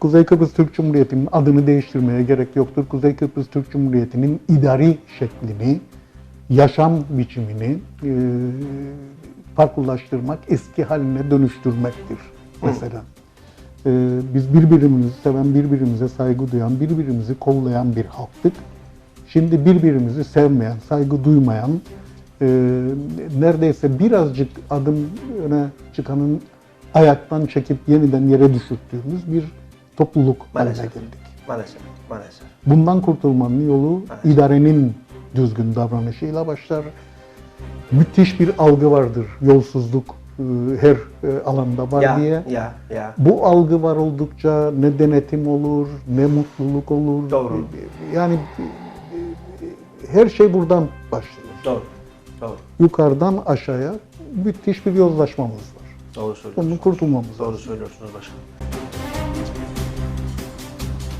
Kuzey Kıbrıs Türk Cumhuriyeti'nin adını değiştirmeye gerek yoktur. Kuzey Kıbrıs Türk Cumhuriyeti'nin idari şeklini, yaşam biçimini e, farklılaştırmak, eski haline dönüştürmektir mesela. E, biz birbirimizi seven, birbirimize saygı duyan, birbirimizi kollayan bir halktık. Şimdi birbirimizi sevmeyen, saygı duymayan, e, neredeyse birazcık adım öne çıkanın ayaktan çekip yeniden yere düşürttüğümüz bir topluluk Maalesef. geldik. Maalesef, maalesef. Bundan kurtulmanın yolu Evet. idarenin düzgün davranışıyla başlar. Müthiş bir algı vardır. Yolsuzluk e, her e, alanda var Ya, diye. ya, ya. Bu algı var oldukça ne denetim olur, ne mutluluk olur. Doğru. Yani e, her şey buradan başlıyor. Doğru, doğru. Yukarıdan aşağıya müthiş bir yozlaşmamız var. Doğru söylüyorsunuz. Bunun kurtulmamız Doğru lazım. söylüyorsunuz başkanım.